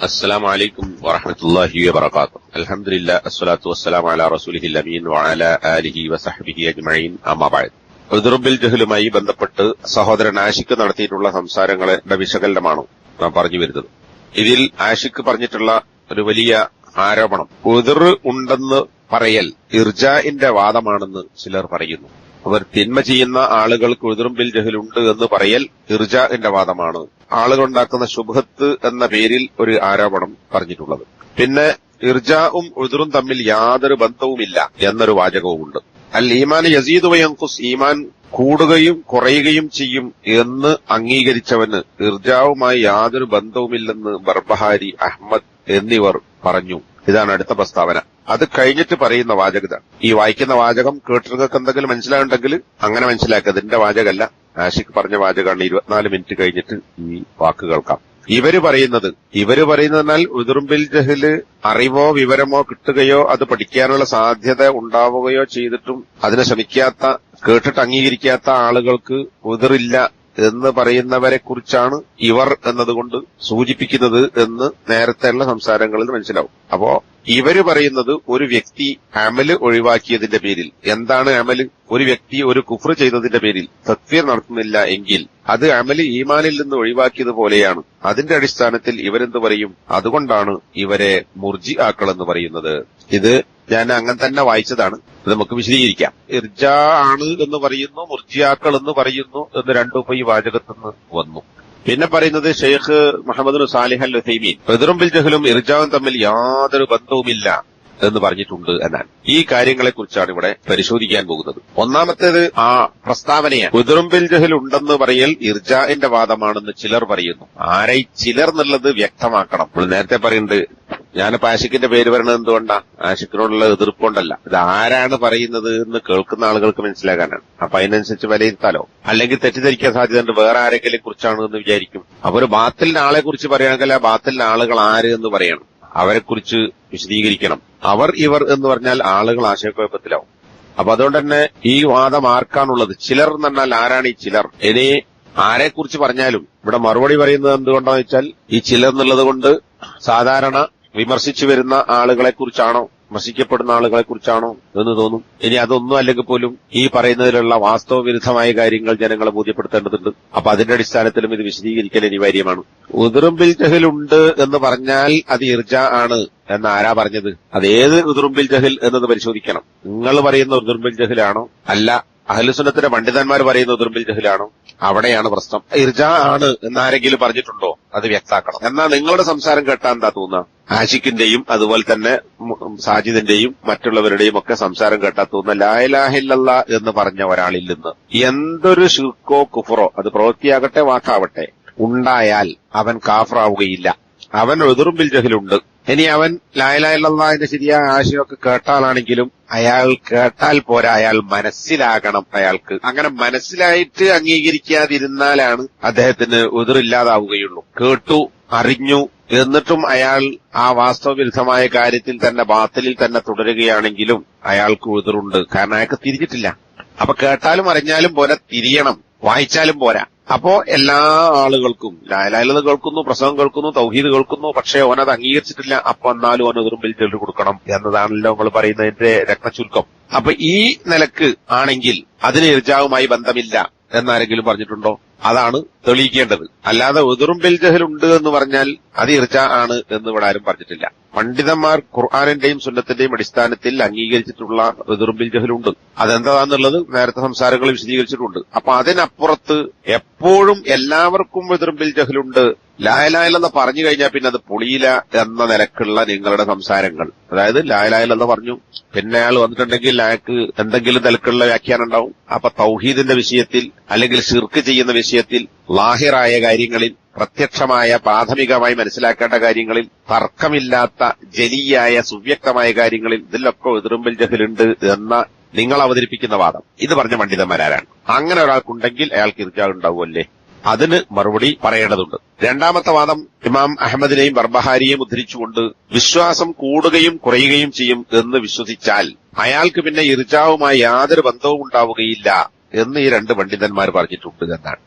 السلام عليكم ورحمة الله وبركاته الحمد لله الصلاة والسلام على رسوله الأمين وعلى آله وصحبه أجمعين أما بعد ഉദുറുബിൽ ജഹലുമായി ബന്ധപ്പെട്ട് സഹോദരൻ ആഷിക്ക് നടത്തിയിട്ടുള്ള സംസാരങ്ങളുടെ വിശകലനമാണ് നാം പറഞ്ഞു വരുന്നത് ഇതിൽ ആഷിക്ക് പറഞ്ഞിട്ടുള്ള ഒരു വലിയ ആരോപണം ഉതിർ ഉണ്ടെന്ന് പറയൽ ഇർജാഇന്റെ വാദമാണെന്ന് ചിലർ പറയുന്നു അവർ തിന്മ ചെയ്യുന്ന ആളുകൾക്ക് ഉതിറുമ്പിൽ ജഹലുണ്ട് എന്ന് പറയൽ ഇർജാന്റെ വാദമാണ്. ആളുകളുണ്ടാക്കുന്ന ശുഭത്ത് എന്ന പേരിൽ ഒരു ആരോപണം പറഞ്ഞിട്ടുള്ളത്. പിന്നെ ഇർജാവും ഉതിറും തമ്മിൽ യാതൊരു ബന്ധവുമില്ല എന്നൊരു വാചകവുമുണ്ട്. അൽ ഈമാൻ യസീദ് വയങ്കുസ് ഈമാൻ കൂടുകയും കുറയുകയും ചെയ്യും എന്ന് അംഗീകരിച്ചവന് ഇർജാവുമായി യാതൊരു ബന്ധവുമില്ലെന്ന് ബർബഹാരി അഹമ്മദ് എന്നിവർ പറഞ്ഞു. ഇതാണ് അടുത്ത പ്രസ്താവന. അത് കഴിഞ്ഞിട്ട് പറയുന്ന വാചകത. ഈ വായിക്കുന്ന വാചകം കേട്ടർക്ക് എന്തെങ്കിലും മനസ്സിലാവുണ്ടെങ്കിൽ അങ്ങനെ മനസ്സിലാക്കുക. ഇതിന്റെ വാചകമല്ല. ആഷിഖ് പറഞ്ഞ വാചകമാണ് ഇരുപത്തിനാല് മിനിറ്റ് കഴിഞ്ഞിട്ട് ഈ വാക്ക് കേൾക്കാം. ഇവർ പറയുന്നത് ഇവർ പറയുന്നതിനാൽ ഉതിർമ്പിൽ ജഹൽ അറിവോ വിവരമോ കിട്ടുകയോ അത് പഠിക്കാനുള്ള സാധ്യത ഉണ്ടാവുകയോ ചെയ്തിട്ടും അതിനെ ശ്രമിക്കാത്ത കേട്ടിട്ട് അംഗീകരിക്കാത്ത ആളുകൾക്ക് ഉതിറില്ല എന്ന് പറയുന്നവരെ കുറിച്ചാണ് ഇവർ എന്നതുകൊണ്ട് സൂചിപ്പിക്കുന്നത് എന്ന് നേരത്തെയുള്ള സംസാരങ്ങളിൽ മനസ്സിലാവും. അപ്പോ ഇവർ പറയുന്നത് ഒരു വ്യക്തി അമൽ ഒഴിവാക്കിയതിന്റെ പേരിൽ. എന്താണ് അമൽ? ഒരു വ്യക്തി ഒരു കുഫർ ചെയ്തതിന്റെ പേരിൽ. തത്വം നടത്തുന്നില്ല എങ്കിൽ അത് അമൽ ഈമാനിൽ നിന്ന് ഒഴിവാക്കിയതുപോലെയാണ് അതിന്റെ അടിസ്ഥാനത്തിൽ ഇവരെന്ത് പറയും? അതുകൊണ്ടാണ് ഇവരെ മുർജി ആക്കളെന്ന് പറയുന്നത്. ഇത് ഞാൻ അങ്ങനെ തന്നെ വായിച്ചതാണ്. അത് നമുക്ക് വിശദീകരിക്കാം. ഇർജ ആണ് എന്ന് പറയുന്നു മുർജിയാക്കൾ എന്ന് പറയുന്നു എന്ന് രണ്ടും ഇപ്പൊ വാചകത്തിൽ നിന്ന് വന്നു. പിന്നെ പറയുന്നത് Sheikh Muhammad Salih al Uthaymeen ബദറുംബിൽ ജഹലും ഇർജാവും തമ്മിൽ യാതൊരു ബന്ധവുമില്ല. എന്ന് പറഞ്ഞിട്ടുണ്ട് എന്നാണ്. ഈ കാര്യങ്ങളെക്കുറിച്ചാണ് ഇവിടെ പരിശോധിക്കാൻ പോകുന്നത്. ഒന്നാമത്തേത് ആ പ്രസ്താവനയാണ്. കുതിറുമ്പിൽ ജഹൽ ഉണ്ടെന്ന് പറയൽ ഇർജാന്റെ വാദമാണെന്ന് ചിലർ പറയുന്നു. ആരെ ചിലർ എന്നുള്ളത് വ്യക്തമാക്കണം. നമ്മൾ നേരത്തെ പറയുന്നത് ഞാനിപ്പോ ആശിക്കിന്റെ പേര് പറയുന്നത് എന്തുകൊണ്ടാ? ആശിക്കിനോടുള്ള എതിർപ്പുണ്ടല്ല ഇത് ആരാണ് പറയുന്നത് എന്ന് കേൾക്കുന്ന ആളുകൾക്ക് മനസ്സിലാക്കാനാണ് അപ്പൊ അതിനനുസരിച്ച് വിലയിരുത്താലോ? അല്ലെങ്കിൽ തെറ്റിദ്ധരിക്കാൻ സാധ്യതയുണ്ട്. വേറെ ആരെങ്കിലും കുറിച്ചാണ് എന്ന് വിചാരിക്കും. അപ്പൊ ഒരു ബാത്തിലിന്റെ ആളെ കുറിച്ച് പറയുകയാണെങ്കിൽ ആ ബാത്തിലിന്റെ ആളുകൾ ആര് എന്ന് പറയണം. അവരെക്കുറിച്ച് വിശദീകരിക്കണം. അവർ ഇവർ എന്ന് പറഞ്ഞാൽ ആളുകൾ ആശയക്കുഴപ്പത്തിലാവും. അപ്പൊ അതുകൊണ്ട് തന്നെ ഈ വാദം ആർക്കാണുള്ളത്? ചിലർ എന്ന് പറഞ്ഞാൽ ആരാണ് ഈ ചിലർ? ഇനി ആരെക്കുറിച്ച് പറഞ്ഞാലും ഇവിടെ മറുപടി പറയുന്നത് എന്തുകൊണ്ടാന്ന് വെച്ചാൽ ഈ ചിലർ എന്നുള്ളത് കൊണ്ട് സാധാരണ വിമർശിച്ചു വരുന്ന ആളുകളെ കുറിച്ചാണോ വിമർശിക്കപ്പെടുന്ന ആളുകളെ കുറിച്ചാണോ എന്ന് തോന്നും. ഇനി അതൊന്നും അല്ലെങ്കിൽ പോലും ഈ പറയുന്നതിലുള്ള വാസ്തവ വിരുദ്ധമായ കാര്യങ്ങൾ ജനങ്ങളെ ബോധ്യപ്പെടുത്തേണ്ടതുണ്ട്. അപ്പൊ അതിന്റെ അടിസ്ഥാനത്തിലും ഇത് വിശദീകരിക്കൽ അനിവാര്യമാണ് ഉതിറുമ്പിൽ ജഹലുണ്ട് എന്ന് പറഞ്ഞാൽ അത് ഇർജ ആണ് എന്ന് ആരാ പറഞ്ഞത്? അത് ഏത് ഉതിറുമ്പിൽ ജഹൽ എന്നത് പരിശോധിക്കണം. നിങ്ങൾ പറയുന്ന ഉതിറുമ്പിൽ ജഹലാണോ അല്ല. അഹലുസുന്നത്തിന്റെ പണ്ഡിതന്മാർ പറയുന്ന ഉതിർമ്പിൽ ജഹലാണോ അവിടെയാണ് പ്രശ്നം. ഇർജ ആണ് എന്നാരെങ്കിലും പറഞ്ഞിട്ടുണ്ടോ? അത് വ്യക്താക്കണം. എന്നാൽ നിങ്ങളുടെ സംസാരം കേട്ടാ എന്താ തോന്നുക? ആഷിഖിന്റെയും അതുപോലെ തന്നെ സാജിദിന്റെയും മറ്റുള്ളവരുടെയും ഒക്കെ സംസാരം കേട്ടാ തോന്നുന്ന ലായലാഹില്ല എന്ന് പറഞ്ഞ ഒരാളിൽ നിന്ന് എന്തൊരു ഷിർക്കോ കുഫറോ അത് പ്രവൃത്തിയാകട്ടെ വാക്കാവട്ടെ ഉണ്ടായാൽ അവൻ കാഫറാവുകയില്ല. അവൻ എതിർമ്പിൽ ജഹിലുണ്ട് ഇനി അവൻ ലായലാഹില്ലാന്റെ ശരിയായ ആശയമൊക്കെ കേട്ടാലാണെങ്കിലും അയാൾ കേട്ടാൽ പോരാ അയാൾ മനസ്സിലാകണം അയാൾക്ക്. അങ്ങനെ മനസ്സിലായിട്ട് അംഗീകരിക്കാതിരുന്നാലാണ് അദ്ദേഹത്തിന് എതിരില്ലാതാവുകയുള്ളൂ കേട്ടു അറിഞ്ഞു എന്നിട്ടും അയാൾ ആ വാസ്തവവിരുദ്ധമായ കാര്യത്തിൽ തന്നെ ബാത്തലിൽ തന്നെ തുടരുകയാണെങ്കിലും അയാൾക്ക് എതിരുണ്ട് കാരണം അയാൾക്ക് തിരിഞ്ഞിട്ടില്ല. അപ്പൊ കേട്ടാലും അറിഞ്ഞാലും പോരാ തിരിയണം. വായിച്ചാലും പോരാ. അപ്പോ എല്ലാ ആളുകൾക്കും ലായലായത് കേൾക്കുന്നു പ്രസംഗം കേൾക്കുന്നു തൗഹീദ് കേൾക്കുന്നു പക്ഷേ ഓനത് അംഗീകരിച്ചിട്ടില്ല. അപ്പൊ എന്നാലും ഓൻ എതിർമ്പിൽ ചെല്ലു കൊടുക്കണം എന്നതാണല്ലോ നമ്മൾ പറയുന്നതിന്റെ രക്തചുരുക്കം അപ്പൊ ഈ നിലയ്ക്ക് ആണെങ്കിൽ അതിന് ഇർജാവുമായി ബന്ധമില്ല എന്നാരെങ്കിലും പറഞ്ഞിട്ടുണ്ടോ? അതാണ് തെളിയിക്കേണ്ടത്. അല്ലാതെ എതിറുമ്പിൽ ജഹൽ ഉണ്ട് എന്ന് പറഞ്ഞാൽ അത് ഇർജ ആണ് എന്ന് ഇവിടെ ആരും പറഞ്ഞിട്ടില്ല. പണ്ഡിതന്മാർ ഖുർആാനിന്റെയും സുന്നത്തിന്റെയും അടിസ്ഥാനത്തിൽ അംഗീകരിച്ചിട്ടുള്ള എതിറുമ്പിൽ ജഹലുണ്ട് അതെന്താന്നുള്ളത് നേരത്തെ സംസാരങ്ങൾ വിശദീകരിച്ചിട്ടുണ്ട്. അപ്പൊ അതിനപ്പുറത്ത് എപ്പോഴും എല്ലാവർക്കും എതിറുമ്പിൽ ജഹലുണ്ട് ലായലായലെന്ന് പറഞ്ഞു കഴിഞ്ഞാൽ പിന്നെ അത് പൊളിയില എന്ന നിലക്കുള്ള നിങ്ങളുടെ സംസാരങ്ങൾ. അതായത് ലായലായലെന്ന് പറഞ്ഞു. പിന്നെ അയാൾ വന്നിട്ടുണ്ടെങ്കിൽ അയാൾക്ക് എന്തെങ്കിലും നിലക്കുള്ള വ്യാഖ്യാനം ഉണ്ടാവും. അപ്പൊ തൗഹീദിന്റെ വിഷയത്തിൽ അല്ലെങ്കിൽ ഷിർക്ക് ചെയ്യുന്ന വിഷയത്തിൽ ലാഹിറായ കാര്യങ്ങളിൽ പ്രത്യക്ഷമായ പ്രാഥമികമായി മനസ്സിലാക്കേണ്ട കാര്യങ്ങളിൽ തർക്കമില്ലാത്ത ജലീയായ സുവ്യക്തമായ കാര്യങ്ങളിൽ ഇതിലൊക്കെ എതിറുമ്പിൽ ജഹലുണ്ട് എന്ന നിങ്ങൾ അവതരിപ്പിക്കുന്ന വാദം. ഇത് പറഞ്ഞ പണ്ഡിതന്മാരാണ് അങ്ങനെ ഒരാൾക്കുണ്ടെങ്കിൽ അയാൾക്ക് ഇരിക്കാറുണ്ടാവുമല്ലേ അതിന് മറുപടി പറയേണ്ടതുണ്ട്. രണ്ടാമത്തെ വാദം ഇമാം അഹമ്മദിനെയും ബർബഹാരിയെയും ഉദ്ധരിച്ചുകൊണ്ട് വിശ്വാസം കൂടുകയും കുറയുകയും ചെയ്യും എന്ന് വിശ്വസിച്ചാൽ അയാൾക്ക് പിന്നെ ഇർജാവുമായി യാതൊരു ബന്ധവും ഉണ്ടാവുകയില്ല എന്ന് ഈ രണ്ട് പണ്ഡിതന്മാർ പറഞ്ഞിട്ടുണ്ട് എന്നാണ്.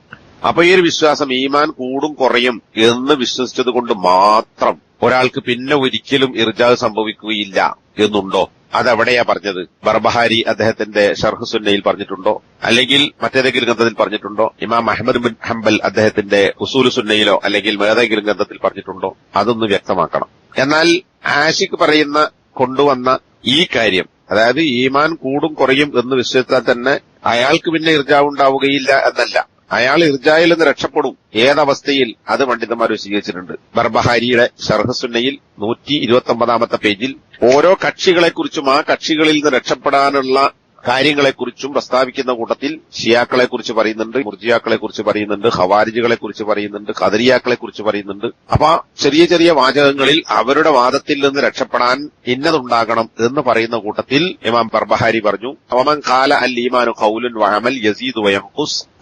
അപ്പൊ ഈ ഒരു വിശ്വാസം ഈമാൻ കൂടും കുറയും എന്ന് വിശ്വസിച്ചത് കൊണ്ട് മാത്രം ഒരാൾക്ക് പിന്നെ ഒരിക്കലും ഇർജാവ് സംഭവിക്കുകയില്ല എന്നുണ്ടോ? അതെവിടെയാ പറഞ്ഞത്? ബർബഹാരി അദ്ദേഹത്തിന്റെ ഷർഹുസുന്നയിൽ പറഞ്ഞിട്ടുണ്ടോ? അല്ലെങ്കിൽ മറ്റേതെങ്കിലും ഗ്രന്ഥത്തിൽ പറഞ്ഞിട്ടുണ്ടോ? ഇമാം അഹമ്മദ് ബിൻ ഹംബൽ അദ്ദേഹത്തിന്റെ ഉസൂലുസുന്നയിലോ അല്ലെങ്കിൽ ഏതെങ്കിലും ഗ്രന്ഥത്തിൽ പറഞ്ഞിട്ടുണ്ടോ? അതൊന്ന് വ്യക്തമാക്കണം. എന്നാൽ ആഷിഖ് പറയുന്ന കൊണ്ടുവന്ന ഈ കാര്യം അതായത് ഈമാൻ കൂടും കുറയും എന്ന് വിശ്വസിച്ചാൽ തന്നെ അയാൾക്ക് പിന്നെ ഇർജാവ് ഉണ്ടാവുകയില്ല എന്നല്ല. അയാൾ ഇർജായിൽ നിന്ന് രക്ഷപ്പെടും. ഏതവസ്ഥയിൽ? അത് പണ്ഡിതന്മാർ വിശദീകരിച്ചിട്ടുണ്ട്. ബർബഹാരിയുടെ ഷർഹസുന്നയിൽ നൂറ്റി ഇരുപത്തി ഒമ്പതാമത്തെ പേജിൽ ഓരോ കക്ഷികളെക്കുറിച്ചും ആ കക്ഷികളിൽ നിന്ന് രക്ഷപ്പെടാനുള്ള കാര്യങ്ങളെക്കുറിച്ചും പ്രസ്താവിക്കുന്ന കൂട്ടത്തിൽ ഷിയാക്കളെ കുറിച്ച് പറയുന്നുണ്ട് മുർജിയാക്കളെ കുറിച്ച് പറയുന്നുണ്ട് ഹവാരിജുകളെ കുറിച്ച് പറയുന്നുണ്ട് കദരിയാക്കളെ കുറിച്ച് പറയുന്നുണ്ട്. അപ്പൊ ചെറിയ ചെറിയ വാചകങ്ങളിൽ അവരുടെ വാദത്തിൽ നിന്ന് രക്ഷപ്പെടാൻ ഇന്നതുണ്ടാകണം എന്ന് പറയുന്ന കൂട്ടത്തിൽ ഇമാം പർബഹാരി പറഞ്ഞു അവമൻ കാല അൽ ഈമാനു ഖൗലുൻ വഅമൽ യസീദു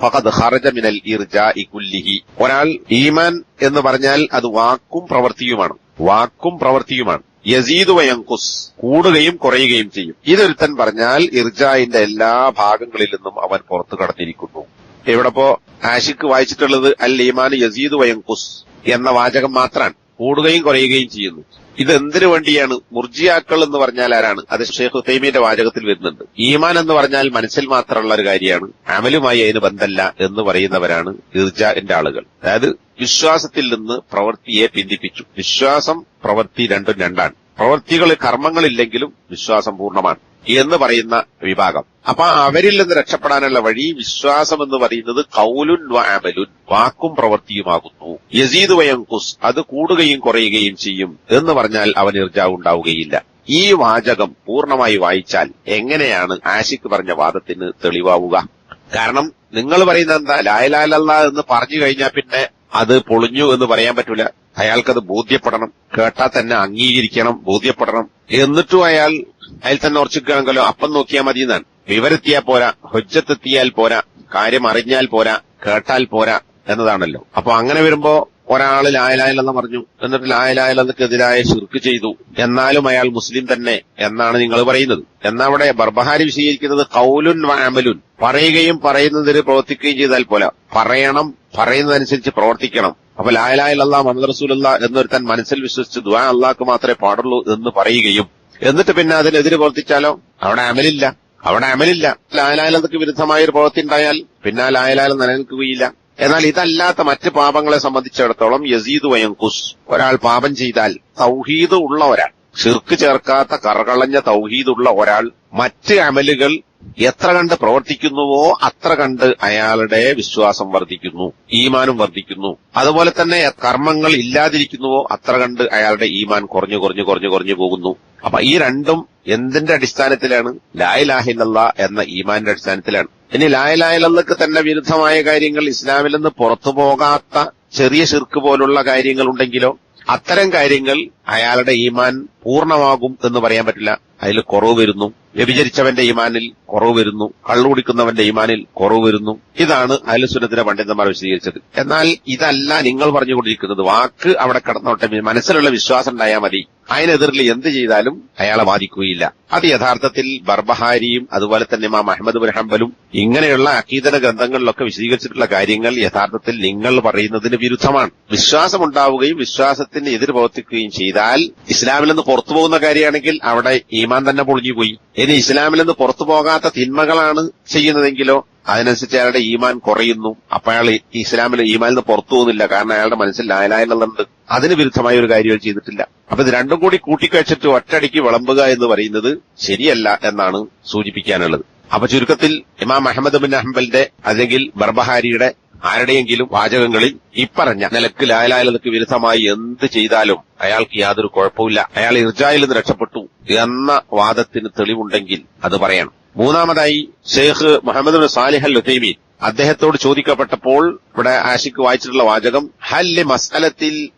ഫഖദ് മിനൽ ഇർജാഇ കുല്ലിഹി. ഒരാൾ ഈമാൻ എന്ന് പറഞ്ഞാൽ അത് വാക്കും പ്രവൃത്തിയുമാണ് വാക്കും പ്രവൃത്തിയുമാണ് യസീദ് വയങ്കുസ് കൂടുകയും കുറയുകയും ചെയ്യും. ഇതൊരുത്തൻ പറഞ്ഞാൽ ഇർജായിന്റെ എല്ലാ ഭാഗങ്ങളിൽ നിന്നും അവൻ പുറത്തു കടന്നിരിക്കുന്നു. ഇവിടെപ്പോ ആഷിക്ക് വായിച്ചിട്ടുള്ളത് അൽ ഈമാൻ യസീദ് വയങ്കുസ് എന്ന വാചകം മാത്രമാണ്. കൂടുകയും കുറയുകയും ചെയ്യുന്നു. ഇത് എന്തിനു വേണ്ടിയാണ്? മുർജിയാക്കൾ എന്ന് പറഞ്ഞാൽ ആരാണ്? അത് ഷെയ്ഖ് ഹുസൈമിന്റെ വാചകത്തിൽ വരുന്നുണ്ട്. ഈമാൻ എന്ന് പറഞ്ഞാൽ മനസ്സിൽ മാത്രമുള്ള ഒരു കാര്യമാണ്. അമലുമായി അതിന് ബന്ധമല്ല എന്ന് പറയുന്നവരാണ് ഇർജാന്റെ ആളുകൾ. അതായത് വിശ്വാസത്തിൽ നിന്ന് പ്രവൃത്തിയെ പിന്തിപ്പിച്ചു. വിശ്വാസം പ്രവൃത്തി രണ്ടും രണ്ടാണ്. പ്രവൃത്തികൾ കർമ്മങ്ങളില്ലെങ്കിലും വിശ്വാസം പൂർണമാണ്. എന്ന് പറയുന്ന വിഭാഗം. അപ്പൊ അവരിൽ നിന്ന് രക്ഷപ്പെടാനുള്ള വഴി വിശ്വാസം എന്ന് പറയുന്നത് കൗലുൻ വാമലുൻ വാക്കും പ്രവൃത്തിയുമാകുന്നു. യസീദ് വയങ്കുസ് അത് കൂടുകയും കുറയുകയും ചെയ്യും എന്ന് പറഞ്ഞാൽ അവൻ ഇർജാവ് ഉണ്ടാവുകയില്ല. ഈ വാചകം പൂർണമായി വായിച്ചാൽ എങ്ങനെയാണ് ആഷിക്ക് പറഞ്ഞ വാദത്തിന് തെളിവാവുക? കാരണം നിങ്ങൾ പറയുന്നത് എന്താ? ലായലാലല്ല എന്ന് പറഞ്ഞു കഴിഞ്ഞാൽ പിന്നെ അത് പൊളിഞ്ഞു എന്ന് പറയാൻ പറ്റൂല. അയാൾക്കത് ബോധ്യപ്പെടണം. കേട്ടാൽ തന്നെ അംഗീകരിക്കണം ബോധ്യപ്പെടണം. എന്നിട്ടും അയാൾ അയാൾ തന്നെ ഉറച്ചിക്കുകയാണെങ്കിലോ അപ്പം നോക്കിയാൽ മതി എന്നാണ്. വിവരെത്തിയാൽ പോരാ ഹൊജ്ജത്തെത്തിയാൽ പോരാ കാര്യം അറിഞ്ഞാൽ പോരാ കേട്ടാൽ പോരാ എന്നതാണല്ലോ. അപ്പൊ അങ്ങനെ വരുമ്പോ ഒരാൾ ലായലായലെന്ന് പറഞ്ഞു എന്നിട്ട് ലായലായലെന്നക്കെതിരായ ശിർക്ക് ചെയ്തു. എന്നാലും അയാൾ മുസ്ലിം തന്നെ എന്നാണ് നിങ്ങൾ പറയുന്നത്. എന്നവിടെ ബർബഹാരി വിശദീകരിക്കുന്നത് കൗലുൻ അമലുൻ. പറയുകയും പറയുന്നതിന് പ്രവർത്തിക്കുകയും ചെയ്താൽ പോലെ പറയണം പറയുന്നതനുസരിച്ച് പ്രവർത്തിക്കണം. അപ്പൊ ലായലായല്ല മുഹമ്മദ് റസൂലുള്ള എന്നൊരുത്തൻ മനസ്സിൽ വിശ്വസിച്ച് ദുആ അള്ളാഹ്ക്ക് മാത്രമേ പാടുള്ളൂ എന്ന് പറയുകയും എന്നിട്ട് പിന്നെ അതിനെതിരെ പ്രവർത്തിച്ചാലോ? അവിടെ അമലില്ല. അവിടെ അമലില്ല. ലായലായലക്ക് വിരുദ്ധമായ ഒരു പ്രവൃത്തി ഉണ്ടായാൽ പിന്നെ ആ നിലനിൽക്കുകയില്ല. എന്നാൽ ഇതല്ലാത്ത മറ്റ് പാപങ്ങളെ സംബന്ധിച്ചിടത്തോളം യസീദ് വയങ്കുസ് ഒരാൾ പാപം ചെയ്താൽ തൗഹീദ് ഉള്ള ഒരാൾ ഷിർക്ക് ചേർക്കാത്ത കറകളഞ്ഞ തൗഹീദുള്ള ഒരാൾ മറ്റ് അമലുകൾ എത്ര കണ്ട് പ്രവർത്തിക്കുന്നുവോ അത്ര കണ്ട് അയാളുടെ വിശ്വാസം വർദ്ധിക്കുന്നു ഈമാനും വർദ്ധിക്കുന്നു. അതുപോലെ തന്നെ കർമ്മങ്ങൾ ഇല്ലാതിരിക്കുന്നുവോ അത്ര കണ്ട് അയാളുടെ ഈമാൻ കുറഞ്ഞു കുറഞ്ഞു കുറഞ്ഞു കുറഞ്ഞു പോകുന്നു. അപ്പൊ ഈ രണ്ടും എന്തിന്റെ അടിസ്ഥാനത്തിലാണ്? ലായലാഹില്ല എന്ന ഈമാന്റെ അടിസ്ഥാനത്തിലാണ്. ഇനി ലായലായലക്ക് തന്നെ വിരുദ്ധമായ കാര്യങ്ങൾ ഇസ്ലാമിൽ നിന്ന് പുറത്തു പോകാത്ത ചെറിയ ശിർക്ക് പോലുള്ള കാര്യങ്ങൾ ഉണ്ടെങ്കിലോ അത്തരം കാര്യങ്ങൾ അയാളുടെ ഈമാൻ പൂർണമാകും എന്ന് പറയാൻ പറ്റില്ല. അതിൽ കുറവ് വരുന്നു. വ്യഭിചരിച്ചവന്റെ ഈമാനിൽ കുറവ് വരുന്നു കള്ളുകുടിക്കുന്നവന്റെ ഈമാനിൽ കുറവ് വരുന്നു. ഇതാണ് അയലുസുനത്തിന്റെ പണ്ഡിതന്മാർ വിശദീകരിച്ചത്. എന്നാൽ ഇതല്ല നിങ്ങൾ പറഞ്ഞുകൊണ്ടിരിക്കുന്നത്. വാക്ക് അവിടെ കടന്നോട്ടെ. മനസ്സിലുള്ള വിശ്വാസം ഉണ്ടായാൽ മതി. അതിനെതിരിൽ എന്ത് ചെയ്താലും അയാളെ ബാധിക്കുകയില്ല. അത് യഥാർത്ഥത്തിൽ ബർബഹാരിയും അതുപോലെ തന്നെ ഇമാം അഹമ്മദ് ബിൻ ഹംബലും ഇങ്ങനെയുള്ള അക്കീതന ഗ്രന്ഥങ്ങളിലൊക്കെ വിശദീകരിച്ചിട്ടുള്ള കാര്യങ്ങൾ യഥാർത്ഥത്തിൽ നിങ്ങൾ പറയുന്നതിന് വിരുദ്ധമാണ്. വിശ്വാസമുണ്ടാവുകയും വിശ്വാസത്തിന് എതിർ പ്രവർത്തിക്കുകയും ചെയ്താൽ ഇസ്ലാമിൽ നിന്ന് പുറത്തു പോകുന്ന കാര്യമാണെങ്കിൽ അവിടെ ഈമാൻ തന്നെ പൊളിഞ്ഞു പോയി ഇനി ഇസ്ലാമിൽ നിന്ന് പുറത്തു പോകാത്ത തിന്മകളാണ് ചെയ്യുന്നതെങ്കിലോ അതിനനുസരിച്ച് അയാളുടെ ഈമാൻ കുറയുന്നു. അപ്പൊ അയാൾ ഇസ്ലാമിൽ ഈമാനിൽ നിന്ന് പുറത്തു പോകുന്നില്ല. കാരണം അയാളുടെ മനസ്സിൽ ലായലായെന്നുള്ളത് അതിന് വിരുദ്ധമായ ഒരു കാര്യം ചെയ്തിട്ടില്ല. അപ്പൊ ഇത് രണ്ടും കൂടി കൂട്ടിക്കഴിച്ചിട്ട് ഒറ്റടിക്ക് വിളമ്പുക എന്ന് പറയുന്നത് ശരിയല്ല എന്നാണ് സൂചിപ്പിക്കാനുള്ളത്. അപ്പൊ ചുരുക്കത്തിൽ ഇമാം അഹമ്മദ് ബിൻ അഹമ്മലിന്റെ അല്ലെങ്കിൽ ബർബഹാരിയുടെ ആരുടെയെങ്കിലും വാചകങ്ങളിൽ ഇപ്പറഞ്ഞ നിലയ്ക്ക് ലായലായലക്ക് വിരുദ്ധമായി എന്ത് ചെയ്താലും അയാൾക്ക് യാതൊരു കുഴപ്പമില്ല അയാൾ ഇർജായിൽ നിന്ന് രക്ഷപ്പെട്ടു എന്ന വാദത്തിന് തെളിവുണ്ടെങ്കിൽ അത് പറയണം. മൂന്നാമതായി ഷെയ്ഖ് മുഹമ്മദ് സാലിഹൽ ഉത്തൈമീൻ അദ്ദേഹത്തോട് ചോദിക്കപ്പെട്ടപ്പോൾ ഇവിടെ ആഷിക്ക് വായിച്ചിട്ടുള്ള വാചകം ഹല്ലി മസ്അലത്തിൽ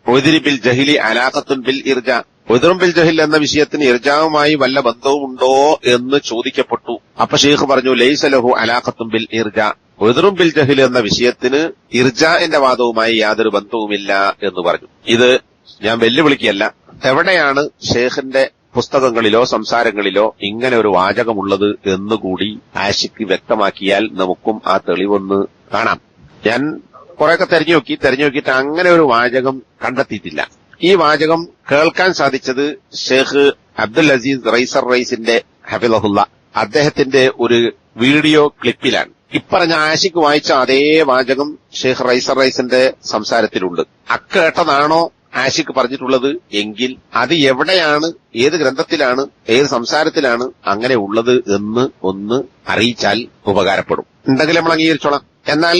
ബിൽ ജഹിലി അലാഖത്തുൻ ബിൽ ഇർജ. ഒതിറും ബിൽ ജഹിൽ എന്ന വിഷയത്തിന് ഇർജാവുമായി വല്ല ബന്ധവുമുണ്ടോ എന്ന് ചോദിക്കപ്പെട്ടു. അപ്പൊ ഷെയ്ഖ് പറഞ്ഞു ലൈസലഹു അലാഖത്തും ബിൽ ഇർജ. ഒതിറും ബിൽ ജഹിൽ എന്ന വിഷയത്തിന് ഇർജാന്റെ വാദവുമായി യാതൊരു ബന്ധവുമില്ല എന്ന് പറഞ്ഞു. ഇത് ഞാൻ വെല്ലുവിളിക്കല്ല എവിടെയാണ് ഷേഖിന്റെ പുസ്തകങ്ങളിലോ സംസാരങ്ങളിലോ ഇങ്ങനെ ഒരു വാചകമുള്ളത് എന്നുകൂടി ആഷിക്ക് വ്യക്തമാക്കിയാൽ നമുക്കും ആ തെളിവൊന്ന് കാണാം. ഞാൻ കുറെയൊക്കെ തെരഞ്ഞു നോക്കി തെരഞ്ഞു നോക്കിയിട്ട് അങ്ങനെ ഒരു വാചകം കണ്ടെത്തിയിട്ടില്ല. ഈ വാചകം കേൾക്കാൻ സാധിച്ചത് ഷേഖ് അബ്ദുൽ അസീസ് റൈസർ റൈസിന്റെ ഹഫിദഹുല്ല. അദ്ദേഹത്തിന്റെ ഒരു വീഡിയോ ക്ലിപ്പിലാണ്. ഇപ്പറഞ്ഞ ആശിക്ക് വായിച്ച അതേ വാചകം ഷെയ്ഖ് റൈസർ റൈസിന്റെ സംസാരത്തിലുണ്ട്. അക്കേട്ടതാണോ ആഷിഖ് പറഞ്ഞിട്ടുള്ളത് എങ്കിൽ അത് എവിടെയാണ് ഏത് ഗ്രന്ഥത്തിലാണ് ഏത് സംസാരത്തിലാണ് അങ്ങനെ ഉള്ളത് എന്ന് ഒന്ന് അറിയിച്ചാൽ ഉപകാരപ്പെടും. ഉണ്ടെങ്കിൽ നമ്മൾ അംഗീകരിച്ചോളാം. എന്നാൽ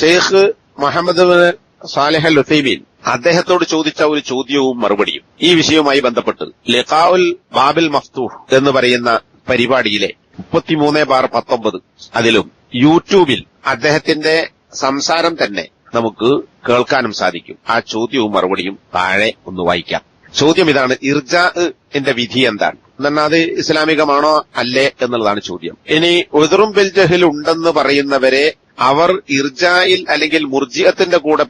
ഷെയ്ഖ് മുഹമ്മദ് സാലഹൽ അൽ ഉസൈമീൻ അദ്ദേഹത്തോട് ചോദിച്ച ഒരു ചോദ്യവും മറുപടിയും ഈ വിഷയവുമായി ബന്ധപ്പെട്ട് ലിഖാവുൽ ബാബിൽ മഫ്തൂഹ് എന്ന് പറയുന്ന പരിപാടിയിലെ മുപ്പത്തിമൂന്ന് ബാർ പത്തൊമ്പത് അതിലും യൂട്യൂബിൽ അദ്ദേഹത്തിന്റെ സംസാരം തന്നെ നമുക്ക് കേൾക്കാനും സാധിക്കും. ആ ചോദ്യവും മറുപടിയും താഴെ ഒന്ന് വായിക്കാം. ചോദ്യം ഇതാണ് ഇർജ എന്റെ വിധി എന്താണ്? എന്നാൽ അത് ഇസ്ലാമികമാണോ അല്ലേ എന്നുള്ളതാണ് ചോദ്യം. ഇനി ഒതിറും ബെൽജഹിൽ ഉണ്ടെന്ന് പറയുന്നവരെ അവർ ഇർജായിൽ അല്ലെങ്കിൽ മുർജിയത്തിന്റെ കൂടെ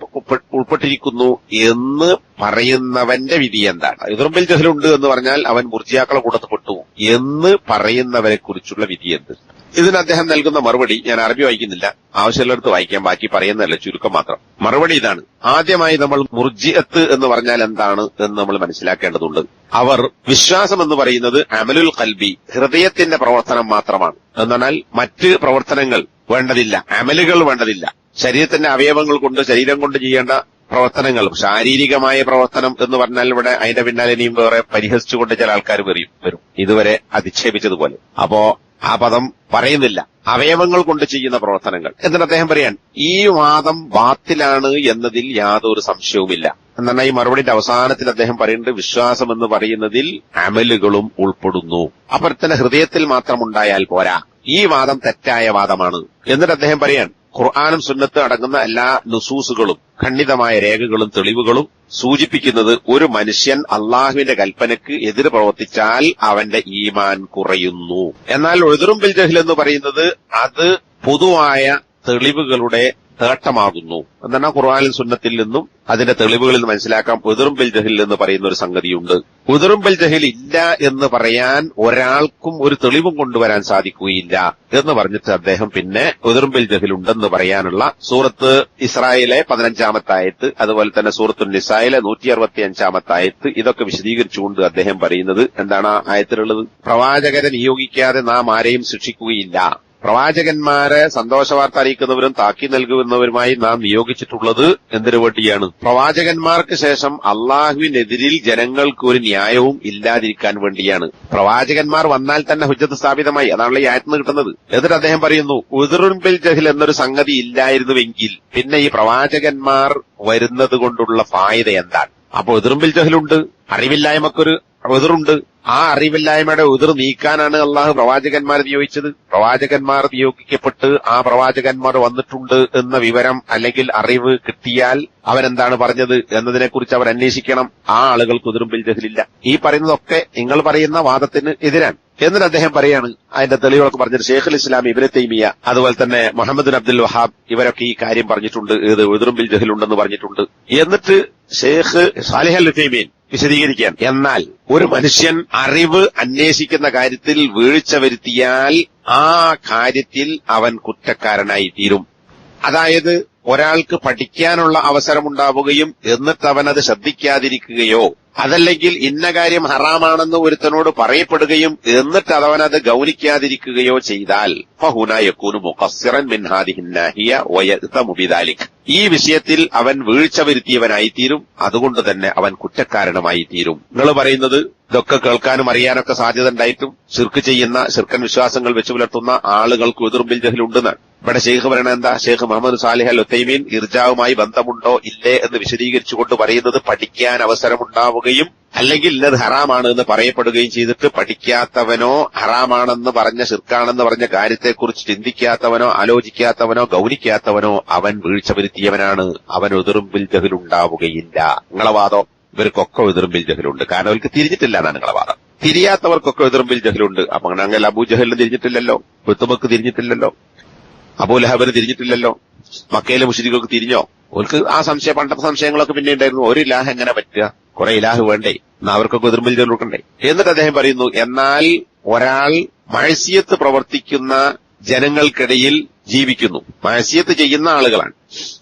ഉൾപ്പെട്ടിരിക്കുന്നു എന്ന് പറയുന്നവന്റെ വിധി എന്താണ്? ഇതുറമ്പിൽ ജഹലുണ്ട് എന്ന് പറഞ്ഞാൽ അവൻ മുർജിയാക്കളെ കൂട്ടത്ത് പെട്ടു എന്ന് പറയുന്നവരെ കുറിച്ചുള്ള വിധി എന്ത്? ഇതിന് അദ്ദേഹം നൽകുന്ന മറുപടി ഞാൻ അറബി വായിക്കുന്നില്ല. ആവശ്യമുള്ളിടത്ത് വായിക്കാം ബാക്കി പറയുന്നതല്ല ചുരുക്കം മാത്രം. മറുപടി ഇതാണ്. ആദ്യമായി നമ്മൾ മുർജിയത്ത് എന്ന് പറഞ്ഞാൽ എന്താണ് എന്ന് നമ്മൾ മനസ്സിലാക്കേണ്ടതുണ്ട്. അവർ വിശ്വാസം എന്ന് പറയുന്നത് അമലുൽ കൽബി ഹൃദയത്തിന്റെ പ്രവർത്തനം മാത്രമാണ്. എന്നാൽ മറ്റ് പ്രവർത്തനങ്ങൾ വേണ്ടതില്ല. അമലുകൾ വേണ്ടതില്ല. ശരീരത്തിന്റെ അവയവങ്ങൾ കൊണ്ട് ശരീരം കൊണ്ട് ചെയ്യേണ്ട പ്രവർത്തനങ്ങൾ ശാരീരികമായ പ്രവർത്തനം എന്ന് പറഞ്ഞാൽ ഇവിടെ അതിന്റെ പിന്നാലെ ഇനിയും വേറെ പരിഹസിച്ചുകൊണ്ട് ചില ആൾക്കാർ വരും വരും. ഇതുവരെ അധിക്ഷേപിച്ചതുപോലെ. അപ്പോ ആ പദം പറയുന്നില്ല. അവയവങ്ങൾ കൊണ്ട് ചെയ്യുന്ന പ്രവർത്തനങ്ങൾ. എന്നിട്ട് അദ്ദേഹം പറയാൻ ഈ വാദം ബാത്തിലാണ് എന്നതിൽ യാതൊരു സംശയവുമില്ല. എന്നാൽ ഈ മറുപടിയുടെ അവസാനത്തിൽ അദ്ദേഹം പറയുന്നത് വിശ്വാസം എന്ന് പറയുന്നതിൽ അമലുകളും ഉൾപ്പെടുന്നു. അപ്പോൾ തന്നെ ഹൃദയത്തിൽ മാത്രം ഉണ്ടായാൽ പോരാ. ഈ വാദം തെറ്റായ വാദമാണ്. എന്നിട്ട് അദ്ദേഹം പറയാൻ ഖുർആാനും സുന്നത്ത് അടങ്ങുന്ന എല്ലാ നുസൂസുകളും ഖണ്ഡിതമായ രേഖകളും തെളിവുകളും സൂചിപ്പിക്കുന്നത് ഒരു മനുഷ്യൻ അള്ളാഹുവിന്റെ കൽപ്പനയ്ക്ക് എതിർ പ്രവർത്തിച്ചാൽ അവന്റെ ഈമാൻ കുറയുന്നു. എന്നാൽ ഒഴുതുറും ബിൽ ജഹൽ എന്ന് പറയുന്നത് അത് പൊതുവായ തെളിവുകളുടെ തേട്ടമാകുന്നു എന്നാൽ ഖുർആാനും സുന്നത്തിൽ നിന്നും അതിന്റെ തെളിവുകളിൽ മനസ്സിലാക്കാം. ഉതിറുംബിൽ ജഹിൽ എന്ന് പറയുന്ന ഒരു സംഗതിയുണ്ട്. ഉതിറുംബിൽ ജഹിൽ ഇല്ല എന്ന് പറയാൻ ഒരാൾക്കും ഒരു തെളിവും കൊണ്ടുവരാൻ സാധിക്കുകയില്ല എന്ന് പറഞ്ഞിട്ട് അദ്ദേഹം പിന്നെ ഉതിറുംബിൽ ജഹിൽ ഉണ്ടെന്ന് പറയാനുള്ള സൂറത്ത് ഇസ്രായേലെ പതിനഞ്ചാമത്തായത്ത് അതുപോലെ തന്നെ സൂറത്തു നിസായിലെ നൂറ്റി അറുപത്തി അഞ്ചാമത്തായത്ത് ഇതൊക്കെ വിശദീകരിച്ചുകൊണ്ട് അദ്ദേഹം പറയുന്നത് എന്താണ് ആ ആയത്തിലുള്ളത്? പ്രവാചകരെ നിയോഗിക്കാതെ നാം ആരെയും ശിക്ഷിക്കുകയില്ല. പ്രവാചകന്മാരെ സന്തോഷവാർത്ത അറിയിക്കുന്നവരും താക്കി നൽകുന്നവരുമായി നാം നിയോഗിച്ചിട്ടുള്ളത് എന്തിനു വേണ്ടിയാണ് പ്രവാചകന്മാർക്ക് ശേഷം അള്ളാഹുവിനെതിരിൽ ജനങ്ങൾക്ക് ഒരു ന്യായവും ഇല്ലാതിരിക്കാൻ വേണ്ടിയാണ്. പ്രവാചകന്മാർ വന്നാൽ തന്നെ ഹുജ്ജത്ത് സ്ഥാപിതമായി. അതാണല്ലോ ഈ ആയത്തുനിന്ന് കിട്ടുന്നത്. എന്നിട്ട് അദ്ദേഹം പറയുന്നു ഉദുറുൻബിൽ ജഹിൽ എന്നൊരു സംഗതി ഇല്ലായിരുന്നുവെങ്കിൽ പിന്നെ ഈ പ്രവാചകന്മാർ വരുന്നത് കൊണ്ടുള്ള ഫായത എന്താണ്? അപ്പൊ ഉതിറുമ്പിൽ ജഹലുണ്ട് അറിവില്ലായ്മക്കൊരു ഉതിറുണ്ട് ആ അറിവില്ലായ്മയുടെ ഉതിർ നീക്കാനാണ് അള്ളാഹു പ്രവാചകന്മാർ നിയോഗിച്ചത്. പ്രവാചകന്മാർ നിയോഗിക്കപ്പെട്ട് ആ പ്രവാചകന്മാർ വന്നിട്ടുണ്ട് എന്ന വിവരം അല്ലെങ്കിൽ അറിവ് കിട്ടിയാൽ അവരെന്താണ് പറഞ്ഞത് എന്നതിനെക്കുറിച്ച് അവർ അന്വേഷിക്കണം. ആ ആളുകൾക്ക് ഉതിറുമ്പിൽ ജഹലില്ല. ഈ പറയുന്നതൊക്കെ നിങ്ങൾ പറയുന്ന വാദത്തിന് എതിരാണ്. എന്നിട്ട് അദ്ദേഹം പറയാണ് അതിന്റെ തെളിവുകളൊക്കെ പറഞ്ഞിട്ട് ഷേഖുൽ ഇസ്ലാം ഇബിനെ തൈമിയ അതുപോലെ തന്നെ മുഹമ്മദ് അബ്ദുൽ വഹാബ് ഇവരൊക്കെ ഈ കാര്യം പറഞ്ഞിട്ടുണ്ട് ഏത് ഉദുറുമ്പിൽ ജഹലുണ്ടെന്ന് പറഞ്ഞിട്ടുണ്ട്. എന്നിട്ട് ഷേഖ് സാലിഹ് അൽ തൈമീൻ വിശദീകരിക്കാൻ എന്നാൽ ഒരു മനുഷ്യൻ അറിവ് അന്വേഷിക്കുന്ന കാര്യത്തിൽ വീഴ്ച വരുത്തിയാൽ ആ കാര്യത്തിൽ അവൻ കുറ്റക്കാരനായി തീരും അതായത് ഒരാൾക്ക് പഠിക്കാനുള്ള അവസരമുണ്ടാവുകയും എന്നിട്ട് അവനത് ശ്രദ്ധിക്കാതിരിക്കുകയോ അതല്ലെങ്കിൽ ഇന്ന കാര്യം ഹറാമാണെന്ന് ഒരുത്തനോട് പറയപ്പെടുകയും എന്നിട്ട് അവനത് ഗൗനിക്കാതിരിക്കുകയോ ചെയ്താൽ ഈ വിഷയത്തിൽ അവൻ വീഴ്ച വരുത്തിയവനായി തീരും അതുകൊണ്ട് തന്നെ അവൻ കുറ്റക്കാരനുമായി തീരും നിങ്ങൾ പറയുന്നത് ഇതൊക്കെ കേൾക്കാനും അറിയാനൊക്കെ സാധ്യത ഉണ്ടായിട്ടും ശിർക്ക് ചെയ്യുന്ന ശിർക്കൻ വിശ്വാസങ്ങൾ വെച്ചു പുലർത്തുന്ന ആളുകൾക്ക് എതിർമ്പിൽ ജഹലുണ്ടെന്നാണ്. ഇവിടെ ഷെയ്ഖ് പറയണത് എന്താ? Sheikh Muhammad Salih al Uthaymeen ഇർജാവുമായി ബന്ധമുണ്ടോ? ഇല്ലേ എന്ന് വിശദീകരിച്ചുകൊണ്ട് പറയുന്നത് പഠിക്കാൻ അവസരമുണ്ടാവുകയും അല്ലെങ്കിൽ ഇന്നത് ഹറാമാണ് എന്ന് പറയപ്പെടുകയും ചെയ്തിട്ട് പഠിക്കാത്തവനോ ഹറാമാണെന്ന് പറഞ്ഞ ശിർക്കാണെന്ന് പറഞ്ഞ കാര്യത്തെക്കുറിച്ച് ചിന്തിക്കാത്തവനോ ആലോചിക്കാത്തവനോ ഗൗനിക്കാത്തവനോ അവൻ വീഴ്ച വരുത്തിയവനാണ്. അവൻ എതിർമ്പിൽ ജഹിലുണ്ടാവുകയില്ല. നിങ്ങളെ വാദം ഇവർക്കൊക്കെ എതിർമ്പിൽ ജഹിലുണ്ട്. കാരണം അവർക്ക് തിരിഞ്ഞിട്ടില്ല എന്നാണ് നിങ്ങളെ വാദം. തിരിയാത്തവർക്കൊക്കെ എതിർമ്പിൽ ജഹലുണ്ട്. അപ്പൊ അങ്ങനെ അബൂ ജഹലിന് തിരിഞ്ഞിട്ടില്ലല്ലോ? പുത്തുമക്ക് തിരിഞ്ഞിട്ടില്ലല്ലോ? അബൂലഹബിന് തിരിഞ്ഞിട്ടില്ലല്ലോ? മക്കയിലെ മുഷിരിക്കൊക്കെ തിരിഞ്ഞോ? ഓർക്ക് ആ സംശയ പണ്ടത്തെ സംശയങ്ങളൊക്കെ പിന്നെ ഉണ്ടായിരുന്നു. ഒരു ഇലാഹ് എങ്ങനെ പറ്റുക? കുറെ ഇലാഹ് വേണ്ടേ? എന്നാ അവർക്കൊക്കെ എതിർമ്പിൽ ജഹൽ കൊടുക്കണ്ടേ? എന്നിട്ട് അദ്ദേഹം പറയുന്നു എന്നാൽ ഒരാൾ മഴസിയത്ത് പ്രവർത്തിക്കുന്ന ജനങ്ങൾക്കിടയിൽ ജീവിക്കുന്നു. മഴസിയത്ത് ചെയ്യുന്ന ആളുകളാണ്.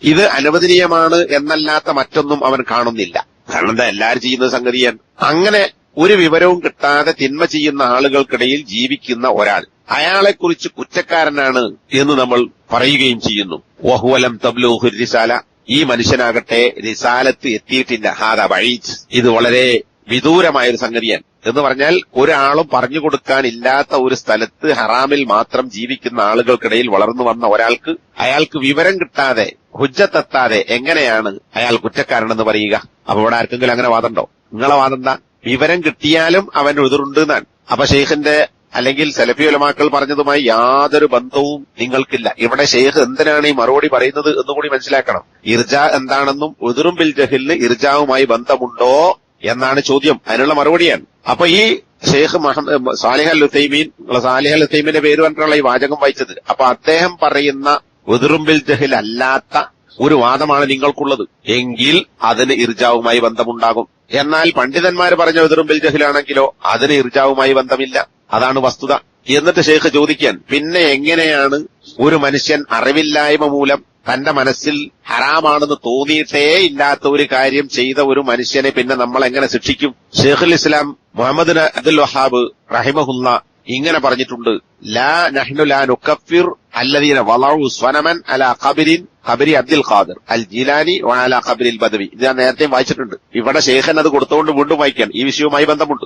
ഇത് അനുവദനീയമാണ് എന്നല്ലാത്ത മറ്റൊന്നും അവൻ കാണുന്നില്ല. കാരണം എന്താ? എല്ലാരും ചെയ്യുന്ന സംഗതിയാണ്. അങ്ങനെ ഒരു വിവരവും കിട്ടാതെ തിന്മ ചെയ്യുന്ന ആളുകൾക്കിടയിൽ ജീവിക്കുന്ന ഒരാൾ. അയാളെക്കുറിച്ച് കുറ്റക്കാരനാണ് എന്ന് നമ്മൾ പറയുകയും ചെയ്യുന്നു. വഹുവലം തബ്ലൂഹു റിസാല ഈ മനുഷ്യനാകട്ടെ റിസാലത്ത് എത്തിയിട്ടില്ല. ഹാദ വഴിച്ച് ഇത് വളരെ വിദൂരമായ ഒരു സംഗതിയാണ്. എന്ന് പറഞ്ഞാൽ ഒരാളും പറഞ്ഞു കൊടുക്കാനില്ലാത്ത ഒരു സ്ഥലത്ത് ഹറാമിൽ മാത്രം ജീവിക്കുന്ന ആളുകൾക്കിടയിൽ വളർന്നു വന്ന ഒരാൾക്ക് അയാൾക്ക് വിവരം കിട്ടാതെ ഹുജ്ജത്തെത്താതെ എങ്ങനെയാണ് അയാൾ കുറ്റക്കാരനെന്ന് പറയുക? അപ്പൊ ഇവിടെ ആർക്കെങ്കിലും അങ്ങനെ വാദമുണ്ടോ? നിങ്ങളെ വാദം എന്താ? വിവരം കിട്ടിയാലും അവൻ എതിറുണ്ട് എന്നാണ്. അപ്പൊ ഷെയ്ഖിന്റെ അല്ലെങ്കിൽ സലഫി ഉലമാക്കൾ പറഞ്ഞതുമായി യാതൊരു ബന്ധവും നിങ്ങൾക്കില്ല. ഇവിടെ ഷെയ്ഖ് എന്തിനാണ് ഈ മറുപടി പറയുന്നത് എന്നുകൂടി മനസ്സിലാക്കണം. ഇർജ എന്താണെന്നും ഉതിറും ബിൽ ജഹിലിന് ഇർജാവുമായി ബന്ധമുണ്ടോ എന്നാണ് ചോദ്യം. അതിനുള്ള മറുപടിയാണ്. അപ്പൊ ഈ Sheikh Muhammad Salih al Uthaymeen Salih al ഉത്തൈമീന്റെ പേര് പറഞ്ഞിട്ടുള്ള ഈ വാചകം വായിച്ചത്. അപ്പൊ അദ്ദേഹം പറയുന്ന ഉതിറുംബിൽ ജഹിൽ അല്ലാത്ത ഒരു വാദമാണ് നിങ്ങൾക്കുള്ളത്. എങ്കിൽ അതിന് ഇർജാവുമായി ബന്ധമുണ്ടാകും. എന്നാൽ പണ്ഡിതന്മാർ പറഞ്ഞ എതിർമ്പിൽ ജഹിലാണെങ്കിലോ അതിന് ഇർജാവുമായി ബന്ധമില്ല. അതാണ് വസ്തുത. എന്നിട്ട് ഷെയ്ഖ് ചോദിക്കാൻ പിന്നെ എങ്ങനെയാണ് ഒരു മനുഷ്യൻ അറിവില്ലായ്മ മൂലം തന്റെ മനസ്സിൽ ഹറാമാണെന്ന് തോന്നിയിട്ടേ ഇല്ലാത്ത ഒരു കാര്യം ചെയ്ത ഒരു മനുഷ്യനെ പിന്നെ നമ്മൾ എങ്ങനെ ശിക്ഷിക്കും? ഷെയ്ഖുൽ ഇസ്ലാം മുഹമ്മദ് അബ്ദുൽ വഹാബ് റഹിമഹുല്ല ഇങ്ങനെ പറഞ്ഞിട്ടുണ്ട് ലാ നഹ്നു ലാ നുക്കഫിർ അല്ലദീന വളവു സ്വനമൻ അല ഖബരിൻ ഖബരി അബ്ദുൽ ഖാദർ അൽ ജിലാനി അല ഖബരിൽ ബദവി. ഇത് ഞാൻ നേരത്തെ വായിച്ചിട്ടുണ്ട്. ഇവിടെ ശേഖൻ അത് കൊടുത്തുകൊണ്ട് വീണ്ടും വായിക്കാൻ ഈ വിഷയവുമായി ബന്ധമുണ്ട്.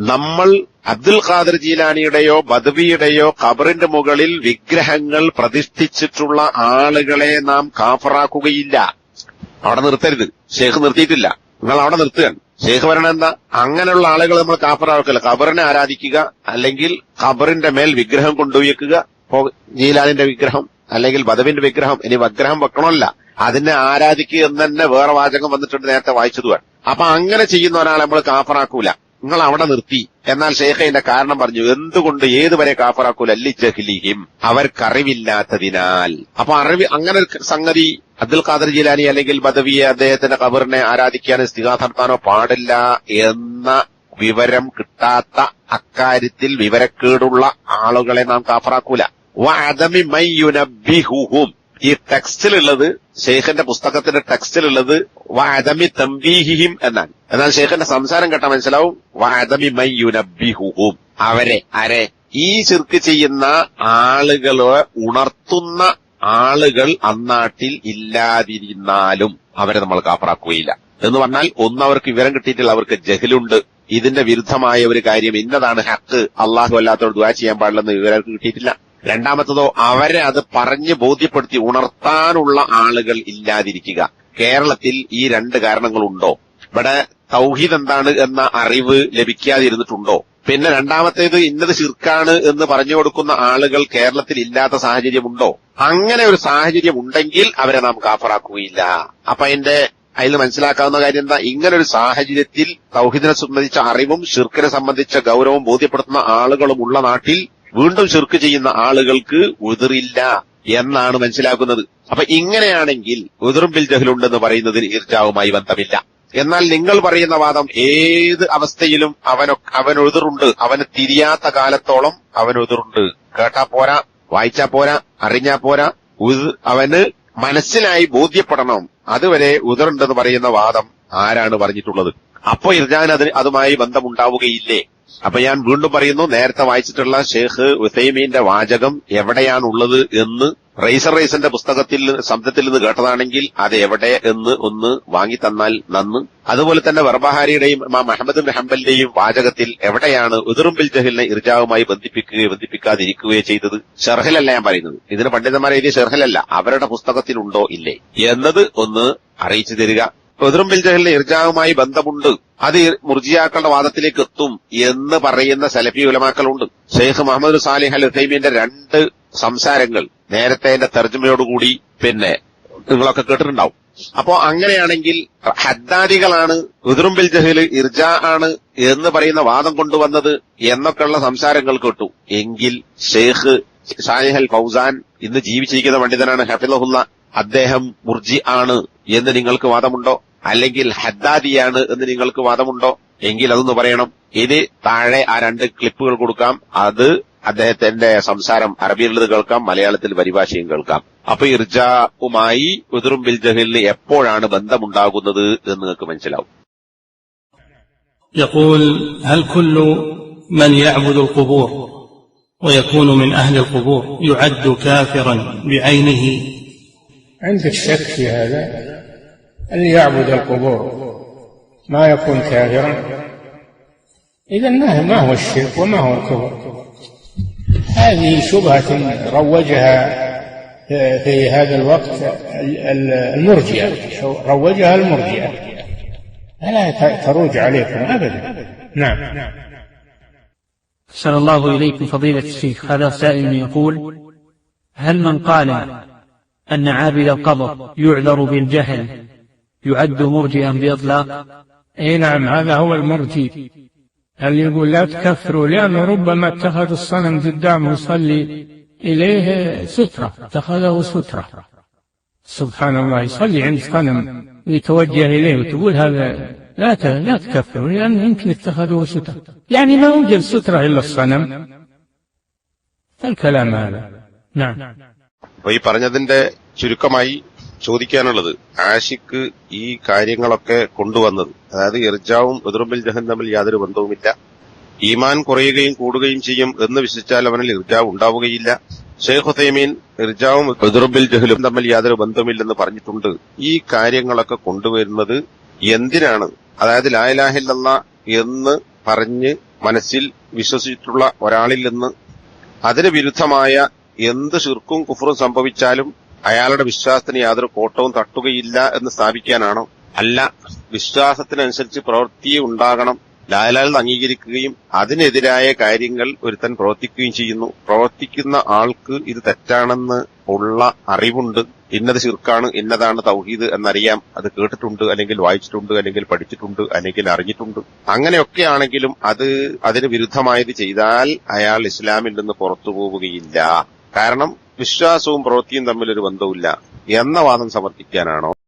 നമ്മൾ അബ്ദുൽ ഖാദർ ജീലാനിയുടെയോ ബദവിയുടെയോ ഖബറിന്റെ മുകളിൽ വിഗ്രഹങ്ങൾ പ്രതിഷ്ഠിച്ചിട്ടുള്ള ആളുകളെ നാം കാഫറാക്കുകയില്ല. അവിടെ നിർത്തരുത്. ശേഖ് നിർത്തിയിട്ടില്ല. നിങ്ങൾ അവിടെ നിർത്തുകയാണ്. ശേഖ് വരണ എന്താ? അങ്ങനെയുള്ള ആളുകൾ നമ്മൾ കാഫറാക്കല്ല. ഖബറിനെ ആരാധിക്കുക അല്ലെങ്കിൽ ഖബറിന്റെ മേൽ വിഗ്രഹം കൊണ്ടുവയ്ക്കുക. ജീലാലിന്റെ വിഗ്രഹം അല്ലെങ്കിൽ വധവിന്റെ വിഗ്രഹം ഇനി വഗ്രഹം വെക്കണമല്ല. അതിനെ ആരാധിക്കുക എന്ന് തന്നെ വേറെ വാചകം വന്നിട്ടുണ്ട് നേരത്തെ വായിച്ചതുമാണ് അപ്പൊ അങ്ങനെ ചെയ്യുന്ന ഒരാളെ നമ്മൾ കാഫറാക്കൂല. നിങ്ങൾ അവിടെ നിർത്തി. എന്നാൽ ഷേഖയിന്റെ കാരണം പറഞ്ഞു എന്തുകൊണ്ട് ഏതുവരെ കാഫറാക്കൂല? അല്ലി ജഹ്ലിഹിം. അവർക്കറിവില്ലാത്തതിനാൽ അപ്പൊ അറിവ് അങ്ങനെ ഒരു സംഗതി അബ്ദുൽ ഖാദർ ജിലാനി അല്ലെങ്കിൽ ബദവിയെ അദ്ദേഹത്തിന്റെ ഖബറിനെ ആരാധിക്കാനോ സ്ഥികാ നടത്താനോ പാടില്ല എന്ന വിവരം കിട്ടാത്ത അക്കാര്യത്തിൽ വിവരക്കേടുള്ള ആളുകളെ നാം കാഫറാക്കൂല. വഅദമി മയ്യുനബ്ബിഹുഹും ഈ ടെക്സ്റ്റിലുള്ളത് ഷെയ്ഖിന്റെ പുസ്തകത്തിന്റെ ടെക്സ്റ്റിലുള്ളത് വഅദമി തംബീഹിഹിം എന്നാണ്. എന്നാൽ ഷെയ്ഖിന്റെ സംസാരം കേട്ടാൽ മനസ്സിലാവും? വഅദമി മയ്യുനബിഹുഹും അവരെ അരെ ഈ ചിർക്ക് ചെയ്യുന്ന ആളുകളെ ഉണർത്തുന്ന ആളുകൾ അന്നാട്ടിൽ ഇല്ലാതിരുന്നാലും അവരെ നമ്മൾ കാപ്പറാക്കുകയില്ല എന്ന് പറഞ്ഞാൽ ഒന്ന് അവർക്ക് വിവരം കിട്ടിയിട്ടില്ല അവർക്ക് ജഹലുണ്ട്. ഇതിന്റെ വിരുദ്ധമായ ഒരു കാര്യം ഇന്നതാണ് ഹക്ക്. അള്ളാഹു അല്ലാത്തവർ ദുവാ ചെയ്യാൻ പാടില്ലെന്ന് വിവരം കിട്ടിയിട്ടില്ല. രണ്ടാമത്തതോ അവരെ അത് പറഞ്ഞ് ബോധ്യപ്പെടുത്തി ഉണർത്താനുള്ള ആളുകൾ ഇല്ലാതിരിക്കുക. കേരളത്തിൽ ഈ രണ്ട് കാരണങ്ങളുണ്ടോ? ഇവിടെ തൗഹീദ് എന്താണ് എന്ന അറിവ് ലഭിക്കാതിരുന്നിട്ടുണ്ടോ? പിന്നെ രണ്ടാമത്തേത് ഇന്നത് ശിർക്കാണ് എന്ന് പറഞ്ഞു കൊടുക്കുന്ന ആളുകൾ കേരളത്തിൽ ഇല്ലാത്ത സാഹചര്യമുണ്ടോ? അങ്ങനെ ഒരു സാഹചര്യം ഉണ്ടെങ്കിൽ അവരെ നാം കാഫറാക്കുകയില്ല. അപ്പൊ അതിന്റെ അതിൽ മനസ്സിലാക്കാവുന്ന കാര്യം എന്താ? ഇങ്ങനെ ഒരു സാഹചര്യത്തിൽ തൗഹീദിനെ സംബന്ധിച്ച അറിവും ഷിർക്കിനെ സംബന്ധിച്ച ഗൗരവം ബോധ്യപ്പെടുത്തുന്ന ആളുകളും ഉള്ള നാട്ടിൽ വീണ്ടും ഷിർക്ക് ചെയ്യുന്ന ആളുകൾക്ക് ഉതിറില്ല എന്നാണ് മനസ്സിലാക്കുന്നത്. അപ്പൊ ഇങ്ങനെയാണെങ്കിൽ ഉതിറും ബിൽ ജഹലുണ്ടെന്ന് പറയുന്നതിൽ ഇർജാവുമായി ബന്ധമില്ല. എന്നാൽ നിങ്ങൾ പറയുന്ന വാദം ഏത് അവസ്ഥയിലും അവനൊ അവൻ ഉതിറുണ്ട്. അവന് തിരിയാത്ത കാലത്തോളം അവൻ ഉതിറുണ്ട്. കേട്ടാ പോരാ വായിച്ചാ പോരാ അറിഞ്ഞാ പോരാ. അവന് മനസ്സിലായി ബോധ്യപ്പെടണം. അതുവരെ ഉതിറുണ്ടെന്ന് പറയുന്ന വാദം ആരാണ് പറഞ്ഞിട്ടുള്ളത്? അപ്പൊ ഇർജാൻ അതിന് അതുമായി ബന്ധമുണ്ടാവുകയില്ലേ? അപ്പൊ ഞാൻ വീണ്ടും പറയുന്നു നേരത്തെ വായിച്ചിട്ടുള്ള ഷേഖ് ഉസൈമീന്റെ വാചകം എവിടെയാണുള്ളത് എന്ന് റൈസർ റൈസന്റെ പുസ്തകത്തിൽ ശബ്ദത്തിൽ നിന്ന് കേട്ടതാണെങ്കിൽ അത് എവിടെ എന്ന് ഒന്ന് വാങ്ങി തന്നാൽ നന്ന്. അതുപോലെ തന്നെ വർബഹാരിയുടെയും ഇമാം അഹമ്മദ് ബിൻ ഹംബലിന്റെയും വാചകത്തിൽ എവിടെയാണ് ജഹലിനെ ജഹിലിനെ ഇർജാവുമായി ബന്ധിപ്പിക്കുകയോ ബന്ധിപ്പിക്കാതിരിക്കുകയോ ചെയ്തത്? ഷെർഹലല്ല ഞാൻ പറയുന്നത്. ഇതിന് പണ്ഡിതന്മാരെ എഴുതിയ ഷെർഹലല്ല. അവരുടെ പുസ്തകത്തിലുണ്ടോ ഇല്ലേ? എന്നത് ഒന്ന് അറിയിച്ചു തരിക. ഉതിറും ബിൽ ജഹലിന് ഇർജാവുമായി ബന്ധമുണ്ട്. അത് മുർജിയാക്കളുടെ വാദത്തിലേക്ക് എത്തും എന്ന് പറയുന്ന സലഫി ഉലമാക്കളുണ്ട്. ഷെയ്ഖ് മുഹമ്മദ് സാലിഹ് അൽ ഹൈമിന്റെ രണ്ട് സംസാരങ്ങൾ നേരത്തെ എന്റെ തർജമയോടുകൂടി പിന്നെ നിങ്ങളൊക്കെ കേട്ടിട്ടുണ്ടാവും. അപ്പോ അങ്ങനെയാണെങ്കിൽ ഹദ്ദാദികളാണ് ഉദറും ബിൽ ജഹൽ ഇർജ ആണ് എന്ന് പറയുന്ന വാദം കൊണ്ടുവന്നത് എന്നൊക്കെയുള്ള സംസാരങ്ങൾ കേട്ടു. എങ്കിൽ ഷെയ്ഖ് അൽ ഫൗസാൻ ഇന്ന് ജീവിച്ചിരിക്കുന്ന പണ്ഡിതനാണ് ഹഫിലഹുല്ല അദ്ദേഹം മുർജി ആണ് എന്ന് നിങ്ങൾക്ക് വാദമുണ്ടോ? അല്ലെങ്കിൽ ഹദ്ദാദിയാണ് എന്ന് നിങ്ങൾക്ക് വാദമുണ്ടോ എങ്കിൽ അതൊന്ന് പറയണം ഇനി താഴെ ആ രണ്ട് ക്ലിപ്പുകൾ കൊടുക്കാം അത് അദ്ദേഹത്തിന്റെ സംസാരം അറബിയിലുള്ളത് കേൾക്കാം മലയാളത്തിൽ പരിഭാഷയും കേൾക്കാം അപ്പൊ ഇർജാവുമായി ഉതിറും ബിൽ ജഹലിന് എപ്പോഴാണ് ബന്ധമുണ്ടാകുന്നത് എന്ന് നിങ്ങൾക്ക് മനസ്സിലാവും يقول هل كل من يعبد القبور ويكون من أهل القبور يعد كافرا بعينه عندك شك في هذا اللي يعبد القبور. ما يكون كافرا. إذا ما هو الشرك وما هو الكفر. هذه شبهة روجها في هذا الوقت المرجئة. روجها المرجئة. فلا تروج عليكم أبدا. نعم. أحسن الله إليكم فضيلة الشيخ. هذا سائل يقول هل من قال أن عابد القبر يعذر بالجهل يعد مرجئا بإطلاق اي نعم هذا هو المرجي اللي يقول لا تكفروا لأنه ربما اتخذ الصنم قدامه يصلي إليه سترة اتخذه سترة سبحان الله يصلي عند صنم يتوجه إليه وتقول هذا لا ت- لا تكفروا لأنه يمكن اتخذه سترة يعني ما يوجد سترة إلا الصنم الكلام هذا نعم അപ്പൊ ഈ പറഞ്ഞതിന്റെ ചുരുക്കമായി ചോദിക്കാനുള്ളത്. ആഷിക്ക് ഈ കാര്യങ്ങളൊക്കെ കൊണ്ടുവന്നത്. അതായത് ഇർജാവും എതിർബിൽ ജഹൻ തമ്മിൽ യാതൊരു ബന്ധവുമില്ല. ഈമാൻ കുറയുകയും കൂടുകയും ചെയ്യും എന്ന് വിശ്വസിച്ചാൽ അവനിൽ ഇർജാവ് ഉണ്ടാവുകയില്ല. ഷെയ്ഖ് ഹുസൈമീൻ ഇർജാവും എതിർബിൽ ജഹലും തമ്മിൽ യാതൊരു ബന്ധമില്ലെന്ന് പറഞ്ഞിട്ടുണ്ട്. ഈ കാര്യങ്ങളൊക്കെ കൊണ്ടുവരുന്നത് എന്തിനാണ്? അതായത് ലായലാഹില്ല എന്ന് പറഞ്ഞ് മനസ്സിൽ വിശ്വസിച്ചിട്ടുള്ള ഒരാളിൽ നിന്ന് അതിന് വിരുദ്ധമായ എന്ത് ശിർക്കും കുഫറും സംഭവിച്ചാലും അയാളുടെ വിശ്വാസത്തിന് യാതൊരു കോട്ടവും തട്ടുകയില്ല എന്ന് സ്ഥാപിക്കാനാണോ? അല്ല. വിശ്വാസത്തിനനുസരിച്ച് പ്രവൃത്തിയെ ഉണ്ടാകണം. ലാലാൽ അംഗീകരിക്കുകയും അതിനെതിരായ കാര്യങ്ങൾ ഒരുത്തൻ പ്രവർത്തിക്കുകയും ചെയ്യുന്നു. പ്രവർത്തിക്കുന്ന ആൾക്ക് ഇത് തെറ്റാണെന്ന് ഉള്ള അറിവുണ്ട്. ഇന്നത് ശിർക്കാണ് ഇന്നതാണ് തൗഹീദ് എന്നറിയാം. അത് കേട്ടിട്ടുണ്ട് അല്ലെങ്കിൽ വായിച്ചിട്ടുണ്ട് അല്ലെങ്കിൽ പഠിച്ചിട്ടുണ്ട് അല്ലെങ്കിൽ അറിഞ്ഞിട്ടുണ്ട്. അങ്ങനെയൊക്കെ ആണെങ്കിലും അത് അതിന് വിരുദ്ധമായത് ചെയ്താൽ അയാൾ ഇസ്ലാമിൽ നിന്ന് പുറത്തു പോവുകയില്ല. കാരണം വിശ്വാസവും പ്രവൃത്തിയും തമ്മിൽ ഒരു ബന്ധവുമില്ല. എന്ന വാദം സമർത്ഥിക്കാനാണോ?